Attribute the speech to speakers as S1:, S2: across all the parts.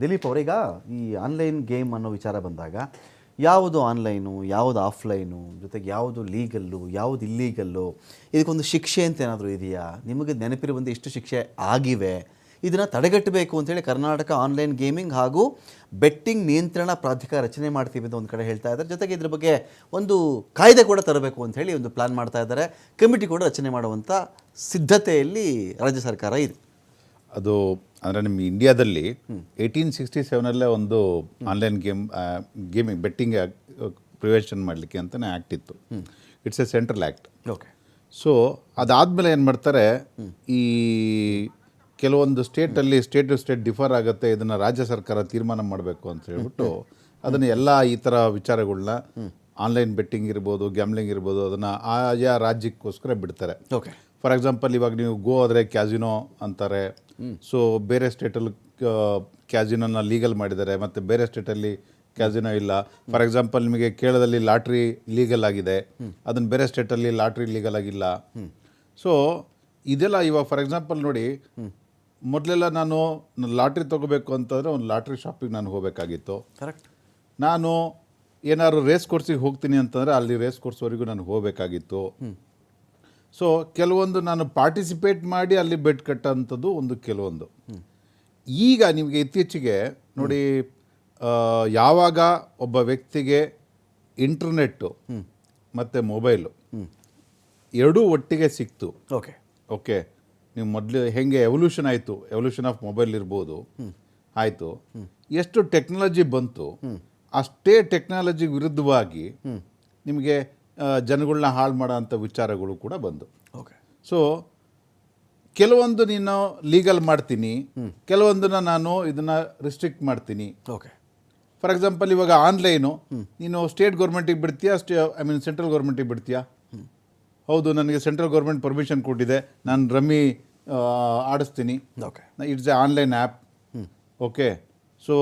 S1: ದಿಲೀಪ್ ಅವರೀಗ ಈ online game ಅನ್ನೋ ವಿಚಾರ ಬಂದಾಗ, ಯಾವುದು ಆನ್ಲೈನು ಯಾವುದು ಆಫ್ಲೈನು ಜೊತೆಗೆ ಯಾವುದು ಲೀಗಲ್ಲು ಯಾವುದು ಇಲ್ಲೀಗಲ್ಲು ಇದಕ್ಕೊಂದು ಶಿಕ್ಷೆ ಅಂತ ಏನಾದರೂ ಇದೆಯಾ? ನಿಮಗೆ ನೆನಪಿರುವಂತೆ ಎಷ್ಟು ಶಿಕ್ಷೆ ಆಗಿವೆ. ಇದನ್ನು ತಡೆಗಟ್ಟಬೇಕು ಅಂತೇಳಿ ಕರ್ನಾಟಕ ಆನ್ಲೈನ್ ಗೇಮಿಂಗ್ ಹಾಗೂ ಬೆಟ್ಟಿಂಗ್ ನಿಯಂತ್ರಣ ಪ್ರಾಧಿಕಾರ ರಚನೆ ಮಾಡ್ತೀವಿ ಅಂತ ಒಂದು ಕಡೆ ಹೇಳ್ತಾ ಇದ್ದಾರೆ. ಜೊತೆಗೆ ಇದ್ರ ಬಗ್ಗೆ ಒಂದು ಕಾಯ್ದೆ ಕೂಡ ತರಬೇಕು ಅಂತ ಹೇಳಿ ಒಂದು ಪ್ಲಾನ್ ಮಾಡ್ತಾ ಇದ್ದಾರೆ. ಕಮಿಟಿ ಕೂಡ ರಚನೆ ಮಾಡುವಂಥ ಸಿದ್ಧತೆಯಲ್ಲಿ ರಾಜ್ಯ ಸರ್ಕಾರ ಇದೆ.
S2: ಅದು ಅಂದರೆ ನಿಮ್ಮ ಇಂಡಿಯಾದಲ್ಲಿ ಏಯ್ಟೀನ್ ಸಿಕ್ಸ್ಟಿ ಸೆವೆನಲ್ಲೇ ಒಂದು online game gaming betting prevention ಮಾಡಲಿಕ್ಕೆ ಅಂತಲೇ ಆ್ಯಕ್ಟ್ ಇತ್ತು. It's a central act
S1: okay
S2: so ಅದಾದಮೇಲೆ ಏನು ಮಾಡ್ತಾರೆ ಈ ಕೆಲವೊಂದು ಸ್ಟೇಟಲ್ಲಿ ಸ್ಟೇಟ್ ಟು ಸ್ಟೇಟ್ ಡಿಫರ್ ಆಗುತ್ತೆ ಇದನ್ನು ರಾಜ್ಯ ಸರ್ಕಾರ ತೀರ್ಮಾನ ಮಾಡಬೇಕು ಅಂತ ಹೇಳ್ಬಿಟ್ಟು ಅದನ್ನು ಎಲ್ಲ ಈ ಥರ ವಿಚಾರಗಳನ್ನ ಆನ್ಲೈನ್ ಬೆಟ್ಟಿಂಗ್ ಇರ್ಬೋದು ಗ್ಯಾಮ್ಲಿಂಗ್ ಇರ್ಬೋದು ಅದನ್ನು ಆಯಾ ರಾಜ್ಯಕ್ಕೋಸ್ಕರ ಬಿಡ್ತಾರೆ.
S1: ಓಕೆ
S2: ಫಾರ್ ಎಕ್ಸಾಂಪಲ್ ಇವಾಗ ನೀವು ಗೋ ಆದರೆ ಕ್ಯಾಸಿನೋ ಅಂತಾರೆ ಸೊ ಬೇರೆ ಸ್ಟೇಟಲ್ಲಿ ಕ್ಯಾಸಿನೋನ ಲೀಗಲ್ ಮಾಡಿದ್ದಾರೆ. ಮತ್ತು ಬೇರೆ ಸ್ಟೇಟಲ್ಲಿ ಕ್ಯಾಸಿನೋ ಇಲ್ಲ. ಫಾರ್ ಎಕ್ಸಾಂಪಲ್ ನಿಮಗೆ ಕೇರಳದಲ್ಲಿ ಲಾಟ್ರಿ ಲೀಗಲ್ ಆಗಿದೆ. ಅದನ್ನು ಬೇರೆ ಸ್ಟೇಟಲ್ಲಿ ಲಾಟ್ರಿ ಲೀಗಲ್ ಆಗಿಲ್ಲ. ಸೊ ಇದೆಲ್ಲ ಇವಾಗ ಫಾರ್ ಎಕ್ಸಾಂಪಲ್ ನೋಡಿ ಮೊದಲೆಲ್ಲ ನಾನು ಲಾಟ್ರಿ ತೊಗೋಬೇಕು ಅಂತಂದರೆ ಒಂದು ಲಾಟ್ರಿ ಶಾಪಿಗೆ ನಾನು ಹೋಗಬೇಕಾಗಿತ್ತು.
S1: ಕರೆಕ್ಟ್
S2: ನಾನು ಏನಾದ್ರು ರೇಸ್ ಕೋರ್ಸಿಗೆ ಹೋಗ್ತೀನಿ ಅಂತಂದರೆ ಅಲ್ಲಿ ರೇಸ್ ಕೋರ್ಸ್ವರೆಗೂ ನಾನು ಹೋಗಬೇಕಾಗಿತ್ತು. ಸೊ ಕೆಲವೊಂದು ನಾನು ಪಾರ್ಟಿಸಿಪೇಟ್ ಮಾಡಿ ಅಲ್ಲಿ ಬೆಟ್ ಕಟ್ಟೋಂಥದ್ದು ಒಂದು ಕೆಲವೊಂದು. ಈಗ ನಿಮಗೆ ಇತ್ತೀಚೆಗೆ ನೋಡಿ ಯಾವಾಗ ಒಬ್ಬ ವ್ಯಕ್ತಿಗೆ ಇಂಟರ್ನೆಟ್ಟು ಮತ್ತು ಮೊಬೈಲು ಎರಡೂ ಒಟ್ಟಿಗೆ ಸಿಕ್ತು.
S1: ಓಕೆ
S2: ಓಕೆ ನೀವು ಮೊದಲು ಹೆಂಗೆ ಎವಲ್ಯೂಷನ್ ಆಯಿತು ಎವಲ್ಯೂಷನ್ ಆಫ್ ಮೊಬೈಲ್ ಇರ್ಬೋದು. ಆಯಿತು. ಎಷ್ಟು ಟೆಕ್ನಾಲಜಿ ಬಂತು ಅಷ್ಟೇ ಟೆಕ್ನಾಲಜಿ ವಿರುದ್ಧವಾಗಿ ನಿಮಗೆ ಜನಗಳನ್ನ ಹಾಳು ಮಾಡೋ ಅಂಥ ವಿಚಾರಗಳು ಕೂಡ ಬಂದು.
S1: ಓಕೆ.
S2: ಸೊ ಕೆಲವೊಂದು ನೀನು ಲೀಗಲ್ ಮಾಡ್ತೀನಿ ಕೆಲವೊಂದನ್ನ ನಾನು ಇದನ್ನು ರಿಸ್ಟ್ರಿಕ್ಟ್ ಮಾಡ್ತೀನಿ.
S1: ಓಕೆ.
S2: ಫಾರ್ ಎಕ್ಸಾಂಪಲ್ ಇವಾಗ ಆನ್ಲೈನು ನೀನು ಸ್ಟೇಟ್ ಗೌರ್ಮೆಂಟಿಗೆ ಬಿಡ್ತೀಯಾ ಸ್ಟೇ ಐ ಮೀನ್ ಸೆಂಟ್ರಲ್ ಗೌರ್ಮೆಂಟಿಗೆ ಬಿಡ್ತೀಯಾ? ಹೌದು ನನಗೆ ಸೆಂಟ್ರಲ್ ಗೌರ್ಮೆಂಟ್ ಪರ್ಮಿಷನ್ ಕೊಟ್ಟಿದೆ ನಾನು rummy ಆಡಿಸ್ತೀನಿ.
S1: Okay.
S2: It's a online app okay. So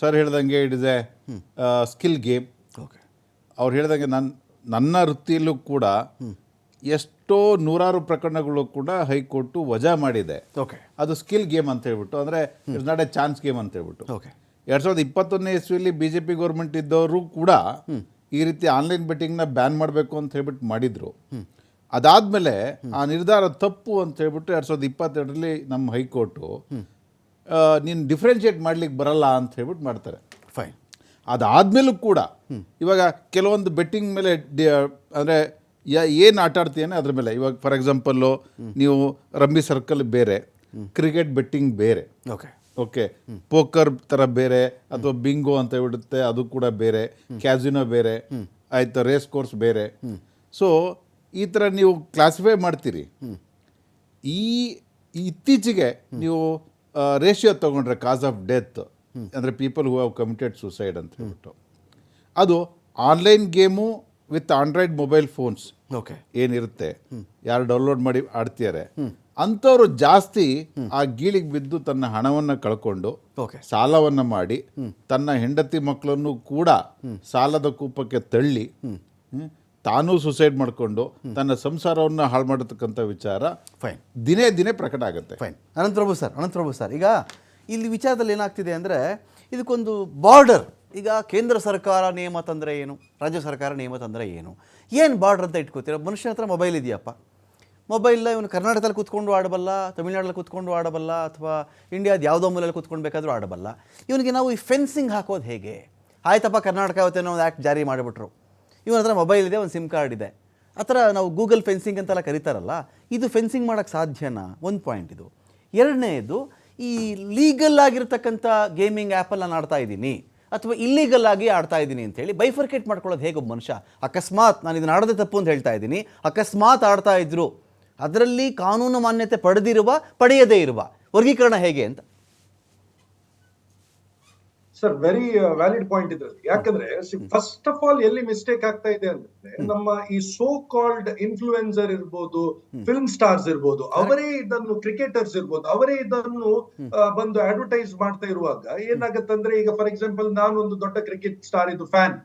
S2: sir ಹೇಳ್ದಂಗೆ it is a skill game
S1: okay.
S2: ಅವ್ರು ಹೇಳ್ದಂಗೆ ನನ್ನ ನನ್ನ ವೃತ್ತಿಯಲ್ಲೂ ಕೂಡ ಎಷ್ಟೋ ನೂರಾರು ಪ್ರಕರಣಗಳು ಕೂಡ ಹೈಕೋರ್ಟು ವಜಾ ಮಾಡಿದೆ.
S1: ಓಕೆ.
S2: ಅದು ಸ್ಕಿಲ್ ಗೇಮ್ ಅಂತ ಹೇಳ್ಬಿಟ್ಟು ಅಂದರೆ it's not a chance game ಅಂತ ಹೇಳ್ಬಿಟ್ಟು.
S1: ಓಕೆ.
S2: ಎರಡು ಸಾವಿರದ ಇಪ್ಪತ್ತೊಂದನೇ ಇಸ್ವಿಯಲ್ಲಿ ಬಿ ಜೆ ಪಿ ಗೌರ್ಮೆಂಟ್ ಇದ್ದವರು ಕೂಡ ಈ ರೀತಿ ಆನ್ಲೈನ್ ಬೆಟ್ಟಿಂಗ್ನ ಬ್ಯಾನ್ ಮಾಡಬೇಕು ಅಂತ ಹೇಳ್ಬಿಟ್ಟು ಮಾಡಿದರು. ಅದಾದಮೇಲೆ ಆ ನಿರ್ಧಾರ ತಪ್ಪು ಅಂತ ಹೇಳ್ಬಿಟ್ಟು ಎರಡು ಸಾವಿರದ ಇಪ್ಪತ್ತೆರಡರಲ್ಲಿ ನಮ್ಮ ಹೈಕೋರ್ಟು ನೀನು ಡಿಫ್ರೆನ್ಷಿಯೇಟ್ ಮಾಡ್ಲಿಕ್ಕೆ ಬರಲ್ಲ ಅಂತ ಹೇಳ್ಬಿಟ್ಟು ಮಾಡ್ತಾರೆ.
S1: ಫೈನ್.
S2: ಅದಾದಮೇಲೂ ಕೂಡ ಇವಾಗ ಕೆಲವೊಂದು ಬೆಟ್ಟಿಂಗ್ ಮೇಲೆ ಅಂದರೆ ಏನು ಆಟ ಆಡ್ತೀಯನೇ ಅದ್ರ ಮೇಲೆ. ಇವಾಗ ಫಾರ್ ಎಕ್ಸಾಂಪಲ್ಲು ನೀವು ರಂಬಿ ಸರ್ಕಲ್ ಬೇರೆ ಕ್ರಿಕೆಟ್ ಬೆಟ್ಟಿಂಗ್ ಬೇರೆ.
S1: ಓಕೆ
S2: ಓಕೆ ಪೋಕರ್ ಥರ ಬೇರೆ ಅಥವಾ ಬಿಂಗೋ ಅಂತ ಬಿಡುತ್ತೆ ಅದು ಕೂಡ ಬೇರೆ. ಕ್ಯಾಸಿನೋ ಬೇರೆ. ಆಯಿತು ರೇಸ್ ಕೋರ್ಸ್ ಬೇರೆ. ಸೊ ಈ ಥರ ನೀವು ಕ್ಲಾಸಿಫೈ ಮಾಡ್ತೀರಿ. ಈ ಇತ್ತೀಚೆಗೆ ನೀವು ರೇಷಿಯೋ ತೊಗೊಂಡ್ರೆ ಕಾಸ್ ಆಫ್ ಡೆತ್ ಅಂದರೆ people who have committed suicide ಅಂತ ಹೇಳ್ಬಿಟ್ಟು. ಅದು online game with android mobile phones
S1: okay
S2: ಏನಿರುತ್ತೆ? ಯಾರು ಡೌನ್ಲೋಡ್ ಮಾಡಿ ಆಡ್ತಿದ್ದಾರೆ ಅಂಥವ್ರು ಜಾಸ್ತಿ ಆ ಗೀಳಿಗೆ ಬಿದ್ದು ತನ್ನ ಹಣವನ್ನು ಕಳ್ಕೊಂಡು
S1: ಓಕೆ
S2: ಸಾಲವನ್ನು ಮಾಡಿ ತನ್ನ ಹೆಂಡತಿ ಮಕ್ಕಳನ್ನು ಕೂಡ ಸಾಲದ ಕೂಪಕ್ಕೆ ತಳ್ಳಿ ತಾನೂ ಸುಸೈಡ್ ಮಾಡಿಕೊಂಡು ತನ್ನ ಸಂಸಾರವನ್ನು ಹಾಳು ಮಾಡತಕ್ಕಂಥ ವಿಚಾರ
S1: ಫೈನ್
S2: ದಿನೇ ದಿನೇ ಪ್ರಕಟ ಆಗುತ್ತೆ.
S1: Fine Ananthaprabhu sir Ananthaprabhu sir ಈಗ ಇಲ್ಲಿ ವಿಚಾರದಲ್ಲಿ ಏನಾಗ್ತಿದೆ ಅಂದರೆ ಇದಕ್ಕೊಂದು ಬಾರ್ಡರ್. ಈಗ ಕೇಂದ್ರ ಸರ್ಕಾರ ನಿಯಮ ತಂದರೆ ಏನು? ರಾಜ್ಯ ಸರ್ಕಾರ ನಿಯಮ ತಂದರೆ ಏನು? ಏನು ಬಾರ್ಡರ್ ಅಂತ ಇಟ್ಕೋತೀರ? ಮನುಷ್ಯನ ಹತ್ರ ಮೊಬೈಲ್ ಇದೆಯಪ್ಪ. ಮೊಬೈಲ್ ಇವನು ಕರ್ನಾಟಕದಲ್ಲಿ ಕೂತ್ಕೊಂಡು ಆಡಬಲ್ಲ, ತಮಿಳ್ನಾಡಲ್ಲಿ ಕೂತ್ಕೊಂಡು ಆಡಬಲ್ಲ, ಅಥವಾ ಇಂಡಿಯಾದ ಯಾವುದೋ ಮೂಲೆಯಲ್ಲಿ ಕೂತ್ಕೊಂಡು ಬೇಕಾದರೂ ಆಡಬಲ್ಲ. ಇವನಿಗೆ ನಾವು ಈ ಫೆನ್ಸಿಂಗ್ ಹಾಕೋದು ಹೇಗೆ? ಆಯ್ತಪ್ಪ, ಕರ್ನಾಟಕ ಅವತ್ತೇನೋ ಒಂದು ಆ್ಯಕ್ಟ್ ಜಾರಿ ಮಾಡಿಬಿಟ್ರು. ಇವನ ಹತ್ರ ಮೊಬೈಲ್ ಇದೆ, ಒಂದು ಸಿಮ್ ಕಾರ್ಡ್ ಇದೆ. ಆ ಥರ ನಾವು ಗೂಗಲ್ ಫೆನ್ಸಿಂಗ್ ಅಂತೆಲ್ಲ ಕರೀತಾರಲ್ಲ, ಇದು ಫೆನ್ಸಿಂಗ್ ಮಾಡೋಕ್ಕೆ ಸಾಧ್ಯನಾ? ಒಂದು ಪಾಯಿಂಟ್ ಇದು. ಎರಡನೇದು ಈ ಲೀಗಲ್ ಆಗಿರ್ತಕ್ಕಂಥ ಗೇಮಿಂಗ್ ಆ್ಯಪಲ್ಲಿ ನಾನು ಆಡ್ತಾ ಇದ್ದೀನಿ. ಅಥವಾ ಇಲ್ಲೀಗಲ್ ಆಗಿ ಆಡ್ತಾ ಇದ್ದೀನಿ ಅಂತೇಳಿ ಬೈಫರ್ಕೇಟ್ ಮಾಡ್ಕೊಳ್ಳೋದು ಹೇಗೆ ಮನುಷ್ಯ. ಅಕಸ್ಮಾತ್ ನಾನು ಇದನ್ನು ಆಡದೆ ತಪ್ಪು ಅಂತ ಹೇಳ್ತಾ ಇದ್ದೀನಿ. ಅಕಸ್ಮಾತ್ ಆಡ್ತಾ ಇದ್ದರು ಅದರಲ್ಲಿ ಕಾನೂನು ಮಾನ್ಯತೆ ಪಡೆದಿರುವ, ಪಡೆಯದೇ ಇರುವ. ವರ್ಗೀಕರಣ ಹೇಗೆ ಅಂತ.
S3: ಸರ್ ವೆರಿ ವ್ಯಾಲಿಡ್ ಪಾಯಿಂಟ್ ಇದ್ರಲ್ಲಿ. ಯಾಕಂದ್ರೆ ಫಸ್ಟ್ ಆಫ್ ಆಲ್ ಎಲ್ಲಿ ಮಿಸ್ಟೇಕ್ ಆಗ್ತಾ ಇದೆ ಅಂದ್ರೆ ನಮ್ಮ ಈ ಸೋ ಕಾಲ್ಡ್ ಇನ್ಫ್ಲೂಯೆನ್ಸರ್ ಇರ್ಬೋದು ಫಿಲ್ಮ್ ಸ್ಟಾರ್ಸ್ ಇರ್ಬೋದು ಅವರೇ ಇದನ್ನು ಕ್ರಿಕೆಟರ್ಸ್ ಇರ್ಬೋದು ಅವರೇ ಇದನ್ನು ಬಂದು ಅಡ್ವರ್ಟೈಸ್ ಮಾಡ್ತಾ ಇರುವಾಗ ಏನಾಗತ್ತಂದ್ರೆ ಈಗ ಫಾರ್ ಎಕ್ಸಾಂಪಲ್ ನಾನು ಒಂದು ದೊಡ್ಡ ಕ್ರಿಕೆಟ್ ಸ್ಟಾರ್ ಇದು ಫ್ಯಾನ್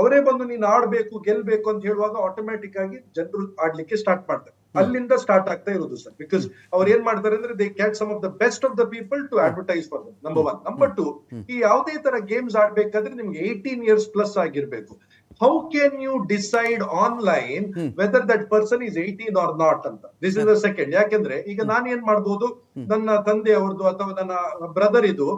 S3: ಅವರೇ ಬಂದು ನೀನು ಆಡ್ಬೇಕು ಗೆಲ್ಬೇಕು ಅಂತ ಹೇಳುವಾಗ ಆಟೋಮ್ಯಾಟಿಕ್ ಆಗಿ ಜನರು ಆಡ್ಲಿಕ್ಕೆ ಸ್ಟಾರ್ಟ್ ಮಾಡ್ತಾರೆ. ಅಲ್ಲಿಂದ ಸ್ಟಾರ್ಟ್ ಆಗ್ತಾ ಇರೋದು ಸರ್. ಬಿಕಾಸ್ ಅವ್ರು ಏನ್ ಮಾಡ್ತಾರೆ ಅಂದ್ರೆ they get some of the best of the people to advertise for number one number two ಈ ಯಾವುದೇ ತರ ಗೇಮ್ಸ್ ಆಡ್ಬೇಕಾದ್ರೆ ನಿಮ್ಗೆ ಏಯ್ಟೀನ್ ಇಯರ್ಸ್ ಪ್ಲಸ್ ಆಗಿರ್ಬೇಕು. How can you decide online whether that person is eighteen or not ಅಂತ? This is the second ಯಾಕೆಂದ್ರೆ ಈಗ ನಾನು ಏನ್ ಮಾಡ್ಬೋದು? ನನ್ನ ತಂದೆ ಅವ್ರದ್ದು ಅಥವಾ ನನ್ನ ಬ್ರದರ್ ಇದು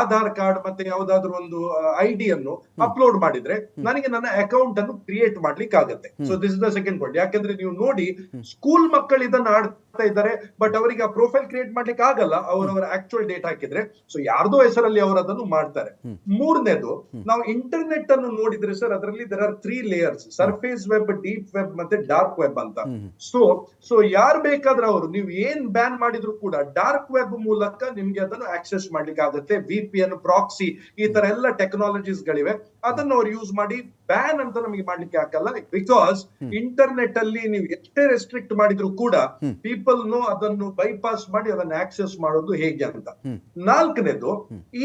S3: ಆಧಾರ್ ಕಾರ್ಡ್ ಮತ್ತೆ ಯಾವ್ದಾದ್ರು ಒಂದು ಐಡಿ ಅನ್ನು ಅಪ್ಲೋಡ್ ಮಾಡಿದ್ರೆ ನನಗೆ ನನ್ನ ಅಕೌಂಟ್ ಅನ್ನು ಕ್ರಿಯೇಟ್ ಮಾಡ್ಲಿಕ್ಕೆ ಆಗುತ್ತೆ so this is the second point ಯಾಕಂದ್ರೆ ನೀವು ನೋಡಿ ಸ್ಕೂಲ್ ಮಕ್ಕಳು ಇದನ್ನ ಆಡ್ತಾ ಇದ್ದಾರೆ ಬಟ್ ಅವರಿಗೆ ಆ ಪ್ರೊಫೈಲ್ ಕ್ರಿಯೇಟ್ ಮಾಡ್ಲಿಕ್ಕೆ ಆಗಲ್ಲ. ಅವರವರ ಆಕ್ಚುಯಲ್ ಡೇಟ್ ಹಾಕಿದ್ರೆ ಸೊ ಯಾರ್ದೋ ಹೆಸರಲ್ಲಿ ಅವರು ಅದನ್ನು ಮಾಡ್ತಾರೆ. ಮೂರನೇದು ನಾವು ಇಂಟರ್ನೆಟ್ ಅನ್ನು ನೋಡಿದ್ರೆ ಸರ್ ಅದರಲ್ಲಿ there are three layers surface web deep web ಮತ್ತೆ ಡಾರ್ಕ್ ವೆಬ್ ಅಂತ. ಸೊ ಸೊ ಯಾರು ಬೇಕಾದ್ರೆ ಅವರು ನೀವು ಏನ್ ಬ್ಯಾನ್ ಮಾಡಿದ್ರು ಕೂಡ ಡಾರ್ಕ್ ವೆಬ್ ಮೂಲಕ ನಿಮ್ಗೆ ಅದನ್ನು ಆಕ್ಸೆಸ್ ಮಾಡ್ಲಿಕ್ಕೆ ಆಗುತ್ತೆ ವಿ ಪಿ ಎನ್ ಪ್ರಾಕ್ಸಿ ಈ ತರ ಎಲ್ಲ ಟೆಕ್ನಾಲಜೀಸ್ ಗಳಿವೆ. ಅದನ್ನು ಅವ್ರು ಯೂಸ್ ಮಾಡಿ ಬ್ಯಾನ್ ಅಂತ ನಮಗೆ ಮಾಡ್ಲಿಕ್ಕೆ ಆಗಲ್ಲ ಬಿಕಾಸ್ ಇಂಟರ್ನೆಟ್ ಅಲ್ಲಿ ನೀವು ಎಷ್ಟೇ ರೆಸ್ಟ್ರಿಕ್ಟ್ ಮಾಡಿದ್ರು ಕೂಡ ಪೀಪಲ್ ನು ಅದನ್ನು ಬೈಪಾಸ್ ಮಾಡಿ ಅದನ್ನ ಆಕ್ಸೆಸ್ ಮಾಡೋದು ಹೇಗೆ ಅಂತ. ನಾಲ್ಕನೇದು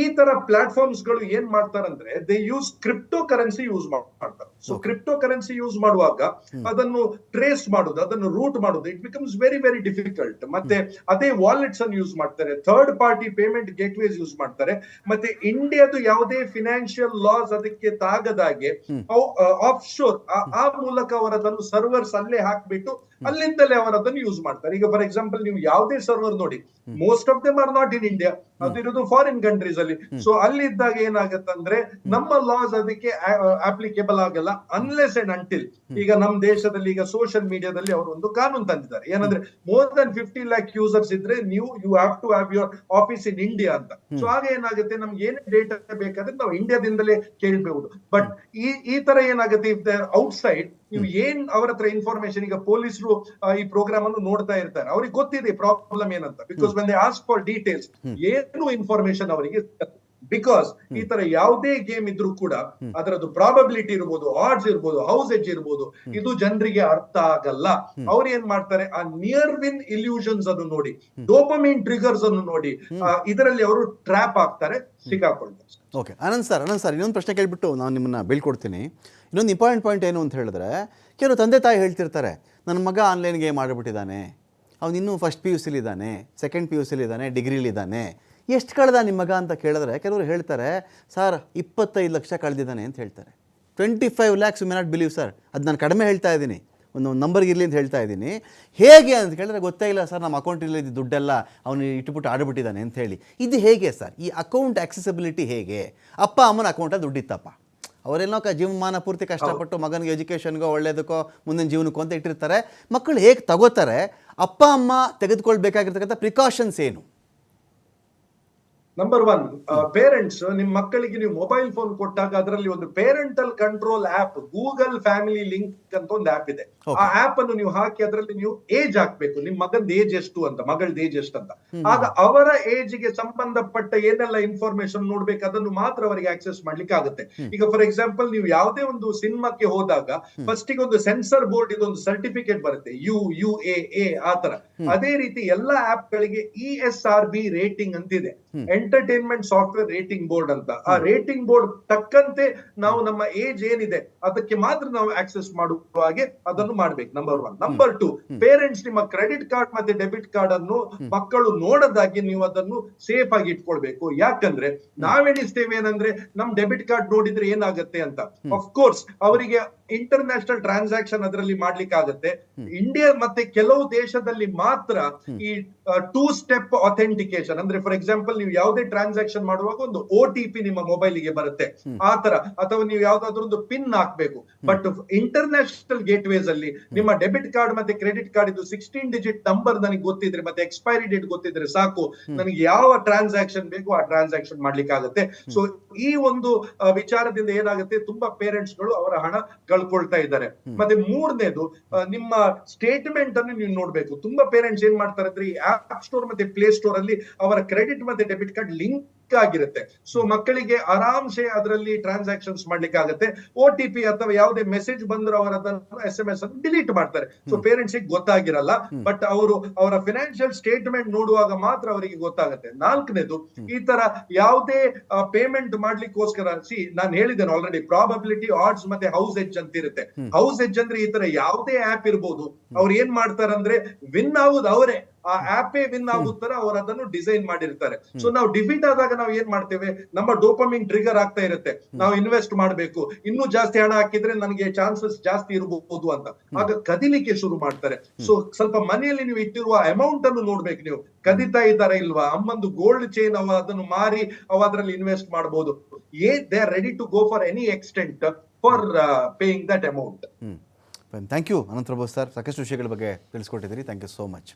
S3: ಈ ತರ ಪ್ಲಾಟ್ಫಾರ್ಮ್ಸ್ಗಳು ಏನ್ ಮಾಡ್ತಾರಂದ್ರೆ they use crypto currency use ಮಾಡ್ತಾರೆ. ಸೊ ಕ್ರಿಪ್ಟೋ ಕರೆನ್ಸಿ ಯೂಸ್ ಮಾಡುವಾಗ ಅದನ್ನು ಟ್ರೇಸ್ ಮಾಡುದು ಅದನ್ನು ರೂಟ್ ಮಾಡುದು it becomes very very difficult ಮತ್ತೆ ಅದೇ ವಾಲೆಟ್ಸ್ ಅನ್ನು ಯೂಸ್ ಮಾಡ್ತಾರೆ third party payment gateways use ಮಾಡ್ತಾರೆ. ಮತ್ತೆ ಇಂಡಿಯಾದ ಯಾವುದೇ ಫಿನಾನ್ಷಿಯಲ್ ಲಾಸ್ ಅದಕ್ಕೆ ತಾಗದಾಗೆ ಆಫ್ ಶೋರ್ ಆ ಮೂಲಕ ಅವರದನ್ನು ಸರ್ವರ್ಸ್ ಅಲ್ಲೇ ಹಾಕ್ಬಿಟ್ಟು ಅಲ್ಲಿಂದಲೇ ಅವರದನ್ನು ಯೂಸ್ ಮಾಡ್ತಾರೆ. ಈಗ ಫಾರ್ ಎಕ್ಸಾಂಪಲ್ ನೀವು ಯಾವುದೇ ಸರ್ವರ್ ನೋಡಿ most of them are not in India ಅದಿರೋದು foreign countries ಅಲ್ಲಿ. ಸೊ ಅಲ್ಲಿದ್ದಾಗ ಏನಾಗತ್ತಂದ್ರೆ ನಮ್ಮ ಲಾಸ್ ಅದಕ್ಕೆ ಅಪ್ಲಿಕೇಬಲ್ ಆಗಲ್ಲ ಅನ್ಲೆಸ್ ಅಂಡ್ ಅಂಟಿಲ್ ಈಗ ನಮ್ಮ ದೇಶದಲ್ಲಿ ಈಗ ಸೋಷಿಯಲ್ ಮೀಡಿಯಾದಲ್ಲಿ ಅವರು ಒಂದು ಕಾನೂನು ತಂದಿದ್ದಾರೆ. ಏನಂದ್ರೆ more than fifty lakh users ಇದ್ರೆ ನೀವು you have to have your office in India ಅಂತ. ಸೊ ಆಗ ಏನಾಗುತ್ತೆ? ನಮ್ಗೆ ಏನೇ ಡೇಟಾ ಬೇಕಾದ್ರೆ ನಾವು ಇಂಡಿಯಾದಿಂದಲೇ ಕೇಳಬಹುದು ಬಟ್ ಈ ಈ ತರ ಏನಾಗುತ್ತೆ ಇಫ್ ದೇ ಔಟ್ ಸೈಡ್ ನೀವು ಏನ್ ಅವರ ಹತ್ರ ಇನ್ಫಾರ್ಮೇಶನ್ ಈಗ ಪೊಲೀಸರು ಈ ಪ್ರೋಗ್ರಾಮ್ ಅನ್ನು ನೋಡ್ತಾ ಇರ್ತಾರೆ. ಅವ್ರಿಗೆ ಗೊತ್ತಿದೆ ಪ್ರಾಬ್ಲಮ್ ಏನಂತ. Because when they ask for details ಏನು ಇನ್ಫಾರ್ಮೇಶನ್ ಅವರಿಗೆ ಬಿಕಾಸ್ ಈ ತರ ಯಾವುದೇ ಗೇಮ್ ಇದ್ರೂ ಕೂಡ ಅದರದ್ದು ಪ್ರಾಬಬಿಲಿಟಿ ಇರ್ಬೋದು ಆರ್ಡ್ಸ್ ಇರ್ಬೋದು ಹೌಸ್ ಎಜ್ ಇರ್ಬೋದು ಇದು ಜನರಿಗೆ ಅರ್ಥ ಆಗಲ್ಲ. ಅವ್ರು ಏನ್ ಮಾಡ್ತಾರೆ? ಆ ನಿಯರ್ ವಿನ್ ಇಲ್ಯೂಷನ್ಸ್ ಅನ್ನು ನೋಡಿ ಡೋಪಮೀನ್ ಟ್ರಿಗರ್ಸ್ ಅನ್ನು ನೋಡಿ ಇದರಲ್ಲಿ ಅವರು ಟ್ರ್ಯಾಪ್ ಆಗ್ತಾರೆ ಸಿಕ್ಕಾಕೊಳ್ತಾರೆ.
S1: Okay Anand sir Ananth sir ಇನ್ನೊಂದು ಪ್ರಶ್ನೆ ಕೇಳಿಬಿಟ್ಟು ನಾನು ನಿಮ್ಮನ್ನ ಬೀಳ್ಕೊಡ್ತೀನಿ. ಇನ್ನೊಂದು ಇಂಪಾರ್ಟೆಂಟ್ ಪಾಯಿಂಟ್ ಏನು ಅಂತ ಹೇಳಿದ್ರೆ ಕೆಲವು ತಂದೆ ತಾಯಿ ಹೇಳ್ತಿರ್ತಾರೆ ನನ್ನ ಮಗ ಆನ್ಲೈನ್ ಗೇಮ್ ಆಡಿಬಿಟ್ಟಿದ್ದಾನೆ. ಅವನು ಇನ್ನೂ ಫಸ್ಟ್ ಪಿ ಯು ಸಿಲಿದ್ದಾನೆ ಸೆಕೆಂಡ್ ಪಿ ಯು ಸಿಲಿದ್ದಾನೆ ಡಿಗ್ರಿಲಿದ್ದಾನೆ ಎಷ್ಟು ಕಳೆದ ನಿಮ್ಮ ಮಗ ಅಂತ ಕೇಳಿದ್ರೆ ಕೆಲವರು ಹೇಳ್ತಾರೆ ಸರ್ ಇಪ್ಪತ್ತೈದು ಲಕ್ಷ ಕಳೆದಿದ್ದಾನೆ ಅಂತ ಹೇಳ್ತಾರೆ. Twenty five lakhs may not believe sir ಅದು ನಾನು ಕಡಿಮೆ ಹೇಳ್ತಾ ಇದ್ದೀನಿ. ಒಂದು ನಂಬರ್ಗೆ ಇರಲಿ ಅಂತ ಹೇಳ್ತಾ ಇದ್ದೀನಿ. ಹೇಗೆ ಅಂತ ಕೇಳಿದ್ರೆ ಗೊತ್ತೇ ಇಲ್ಲ ಸರ್ ನಮ್ಮ ಅಕೌಂಟಲ್ಲಿ ಇದು ದುಡ್ಡೆಲ್ಲ ಅವನು ಇಟ್ಬಿಟ್ಟು ಆಡ್ಬಿಟ್ಟಿದ್ದಾನೆ ಅಂತ ಹೇಳಿ. ಇದು ಹೇಗೆ ಸರ್ ಈ ಅಕೌಂಟ್ ಆಕ್ಸೆಸಿಬಿಲಿಟಿ ಹೇಗೆ? ಅಪ್ಪ ಅಮ್ಮನ ಅಕೌಂಟಲ್ಲಿ ದುಡ್ಡಿತ್ತಪ್ಪ. ಅವರೆಲ್ಲೋ ಕ ಜೀವಮಾನ ಪೂರ್ತಿ ಕಷ್ಟಪಟ್ಟು ಮಗನಿಗೆ ಎಜುಕೇಷನ್ಗೋ ಒಳ್ಳೇದಕ್ಕೋ ಮುಂದಿನ ಜೀವನಕ್ಕೋ ಅಂತ ಇಟ್ಟಿರ್ತಾರೆ. ಮಕ್ಕಳು ಹೇಗೆ ತಗೋತಾರೆ? ಅಪ್ಪ ಅಮ್ಮ ತೆಗೆದುಕೊಳ್ಬೇಕಾಗಿರ್ತಕ್ಕಂಥ ಪ್ರಿಕಾಷನ್ಸ್ ಏನು?
S3: ನಂಬರ್ ಒನ್ ಪೇರೆಂಟ್ಸ್ ನಿಮ್ ಮಕ್ಕಳಿಗೆ ನೀವು ಮೊಬೈಲ್ ಫೋನ್ ಕೊಟ್ಟಾಗ ಅದರಲ್ಲಿ ಒಂದು parental control app Google Family Link ಅಂತ ಒಂದು ಆಪ್ ಇದೆ. ಆ ಆಪ್ ಅನ್ನು ನೀವು ಹಾಕಿ ಅದರಲ್ಲಿ ನೀವು ಏಜ್ ಹಾಕ್ಬೇಕು. ನಿಮ್ ಮಗನ್ ಏಜ್ ಎಷ್ಟು ಅಂತ ಮಗಳದ ಏಜ್ ಎಷ್ಟು ಅಂತ. ಆಗ ಅವರ ಏಜ್ಗೆ ಸಂಬಂಧಪಟ್ಟ ಏನೆಲ್ಲ ಇನ್ಫಾರ್ಮೇಶನ್ ನೋಡ್ಬೇಕು ಅದನ್ನು ಮಾತ್ರ ಅವರಿಗೆ ಆಕ್ಸೆಸ್ ಮಾಡ್ಲಿಕ್ಕೆ ಆಗುತ್ತೆ. ಈಗ ಫಾರ್ ಎಕ್ಸಾಂಪಲ್ ನೀವು ಯಾವುದೇ ಒಂದು ಸಿನಿಮಾಕ್ಕೆ ಹೋದಾಗ ಫಸ್ಟ್ಗೆ ಒಂದು ಸೆನ್ಸರ್ ಬೋರ್ಡ್ ಇದೊಂದು ಸರ್ಟಿಫಿಕೇಟ್ ಬರುತ್ತೆ. ಯು ಯು ಎ ಎ ಆ ತರ ಅದೇ ರೀತಿ ಎಲ್ಲಾ ಆಪ್ ಗಳಿಗೆ E S R B rating ಅಂತಿದೆ. ಎಂಟರ್ಟೈನ್ಮೆಂಟ್ ಸಾಫ್ಟ್ವೇರ್ ರೇಟಿಂಗ್ ಬೋರ್ಡ್ ಅಂತ. ಆ ರೇಟಿಂಗ್ ಬೋರ್ಡ್ ತಕ್ಕಂತೆ ನಾವು ನಮ್ಮ ಏಜ್ ಏನಿದೆ ಅದಕ್ಕೆ ಮಾತ್ರ ನಾವು ಆಕ್ಸೆಸ್ ಮಾಡುವ ಹಾಗೆ ಅದನ್ನು ಮಾಡ್ಬೇಕು number one number two parents ನಿಮ್ಮ ಕ್ರೆಡಿಟ್ ಕಾರ್ಡ್ ಮತ್ತೆ ಡೆಬಿಟ್ ಕಾರ್ಡ್ ಅನ್ನು ಮಕ್ಕಳು ನೋಡದಾಗಿ ನೀವು ಅದನ್ನು ಸೇಫ್ ಆಗಿ ಇಟ್ಕೊಳ್ಬೇಕು. ಯಾಕಂದ್ರೆ ನಾವೆಣಿಸ್ತೇವೆ ಏನಂದ್ರೆ ನಮ್ ಡೆಬಿಟ್ ಕಾರ್ಡ್ ನೋಡಿದ್ರೆ ಏನಾಗುತ್ತೆ ಅಂತ. ಕೋರ್ಸ್ ಅವರಿಗೆ ಇಂಟರ್ನ್ಯಾಷನಲ್ ಟ್ರಾನ್ಸಾಕ್ಷನ್ ಅದರಲ್ಲಿ ಮಾಡ್ಲಿಕ್ಕೆ ಆಗುತ್ತೆ ಇಂಡಿಯಾ ಮತ್ತೆ ಕೆಲವು ದೇಶದಲ್ಲಿ ಮಾತ್ರ ಈ ಟೂ ಸ್ಟೆಪ್ ಅಥೆಂಟಿಕೇಶನ್ ಅಂದ್ರೆ ಫಾರ್ ಎಕ್ಸಾಂಪಲ್ ನೀವು ಯಾವುದೇ ಟ್ರಾನ್ಸಾಕ್ಷನ್ ಮಾಡುವಾಗ ಒಂದು ಓ ಟಿ ಪಿ ನಿಮ್ಮ ಮೊಬೈಲಿಗೆ ಬರುತ್ತೆ. ಆ ತರ ಅಥವಾ ನೀವು ಯಾವ್ದಾದ್ರು ಒಂದು ಪಿನ್ ಹಾಕ್ಬೇಕು. ಬಟ್ ಇಂಟರ್ನ್ಯಾಷನಲ್ ಗೇಟ್ ವೇಸ್ ಅಲ್ಲಿ ನಿಮ್ಮ ಡೆಬಿಟ್ ಕಾರ್ಡ್ ಮತ್ತೆ ಕ್ರೆಡಿಟ್ ಕಾರ್ಡ್ ಇದು ಸಿಕ್ಸ್ಟೀನ್ ಡಿಜಿಟ್ ನಂಬರ್ ನನಗೆ ಗೊತ್ತಿದ್ರೆ ಮತ್ತೆ ಎಕ್ಸ್ಪೈರಿ ಡೇಟ್ ಗೊತ್ತಿದ್ರೆ ಸಾಕು. ನನಗೆ ಯಾವ ಟ್ರಾನ್ಸಾಕ್ಷನ್ ಬೇಕು ಆ ಟ್ರಾನ್ಸಾಕ್ಷನ್ ಮಾಡ್ಲಿಕ್ಕೆ ಆಗುತ್ತೆ ಸೊ ಈ ಒಂದು ವಿಚಾರದಿಂದ ಏನಾಗುತ್ತೆ? ತುಂಬಾ ಪೇರೆಂಟ್ಸ್ಗಳು ಅವರ ಹಣ ಕಳ್ಕೊಳ್ತಾ ಇದ್ದಾರೆ. ಮತ್ತೆ ಮೂರನೇದು ನಿಮ್ಮ ಸ್ಟೇಟ್ಮೆಂಟ್ ಅನ್ನು ನೀವು ನೋಡ್ಬೇಕು. ತುಂಬಾ ಪೇರೆಂಟ್ಸ್ ಏನ್ ಮಾಡ್ತಾರೆ ಅಂದ್ರೆ ಆಪ್ ಸ್ಟೋರ್ ಮತ್ತೆ ಪ್ಲೇ ಸ್ಟೋರ್ ಅಲ್ಲಿ ಅವರ ಕ್ರೆಡಿಟ್ ಮತ್ತೆ ಡೆಬಿಟ್ ಕಾರ್ಡ್ ಲಿಂಕ್ ಚಿಕ್ಕದಾಗಿರುತ್ತೆ ಸೊ ಮಕ್ಕಳಿಗೆ ಆರಾಮ್ಸೆ ಅದರಲ್ಲಿ ಟ್ರಾನ್ಸಾಕ್ಷನ್ಸ್ ಮಾಡ್ಲಿಕ್ಕೆ ಆಗುತ್ತೆ ಒ ಟಿ ಪಿ ಅಥವಾ ಯಾವುದೇ ಮೆಸೇಜ್ ಬಂದ್ರೂ ಅವರ ಎಸ್ ಎಂ ಎಸ್ ಅನ್ನು ಡಿಲೀಟ್ ಮಾಡ್ತಾರೆ. ಸೊ ಪೇರೆಂಟ್ಸ್ ಗೊತ್ತಾಗಿರಲ್ಲ. ಬಟ್ ಅವರು ಅವರ ಫಿನಾನ್ಷಿಯಲ್ ಸ್ಟೇಟ್ಮೆಂಟ್ ನೋಡುವಾಗ ಮಾತ್ರ ಅವರಿಗೆ ಗೊತ್ತಾಗುತ್ತೆ. ನಾಲ್ಕನೇದು ಈ ತರ ಯಾವುದೇ ಪೇಮೆಂಟ್ ಮಾಡ್ಲಿಕ್ಕೋಸ್ಕರ ಸಿ ನಾನು ಹೇಳಿದ್ದೇನೆ ಆಲ್ರೆಡಿ ಪ್ರಾಬಬಿಲಿಟಿ ಆಡ್ಸ್ ಮತ್ತೆ ಹೌಸ್ ಎಜ್ ಅಂತ ಇರುತ್ತೆ. ಹೌಸ್ ಎಜ್ ಅಂದ್ರೆ ಈ ತರ ಯಾವುದೇ ಆಪ್ ಇರ್ಬೋದು. ಅವ್ರು ಏನ್ ಮಾಡ್ತಾರಂದ್ರೆ ವಿನ್ ಆಗುದು ಅವರೇ. ಆ ಆಪೇ ವಿನ್ ಆಗುತ್ತಾರೆ ಅವ್ರು ಅದನ್ನು ಡಿಸೈನ್ ಮಾಡಿರ್ತಾರೆ. ಸೊ ನಾವು ಡಿಫೀಟ್ ಆದಾಗ ನಾವು ಏನ್ ಮಾಡ್ತೇವೆ? ನಮ್ಮ ಡೋಪಮಿನ್ ಟ್ರಿಗರ್ ಆಗ್ತಾ ಇರುತ್ತೆ. ನಾವು ಇನ್ವೆಸ್ಟ್ ಮಾಡಬೇಕು. ಇನ್ನೂ ಜಾಸ್ತಿ ಹಣ ಹಾಕಿದ್ರೆ ನನಗೆ ಚಾನ್ಸಸ್ ಜಾಸ್ತಿ ಇರಬಹುದು ಅಂತ. ಆಗ ಕದಿಲಿಕ್ಕೆ ಶುರು ಮಾಡ್ತಾರೆ. ಸೊ ಸ್ವಲ್ಪ ಮನೆಯಲ್ಲಿ ನೀವು ಇಟ್ಟಿರುವ ಅಮೌಂಟ್ ಅನ್ನು ನೋಡ್ಬೇಕು ನೀವು. ಕದಿತಾ ಇದ್ದಾರೆ ಇಲ್ವಾ? ಅಮ್ಮಂದು ಗೋಲ್ಡ್ ಚೈನ್ ಅವ ಅದನ್ನು ಮಾರಿ ಅವ ಅದರಲ್ಲಿ ಇನ್ವೆಸ್ಟ್ ಮಾಡಬಹುದು ಏ they are ready to go for any extent for paying that amount
S1: thank you Anant Prabhu sir. ಸಾಕಷ್ಟು ವಿಷಯಗಳ ಬಗ್ಗೆ ತಿಳಿಸ್ಕೊಟ್ಟಿದ್ದೀರಿ. Thank you so much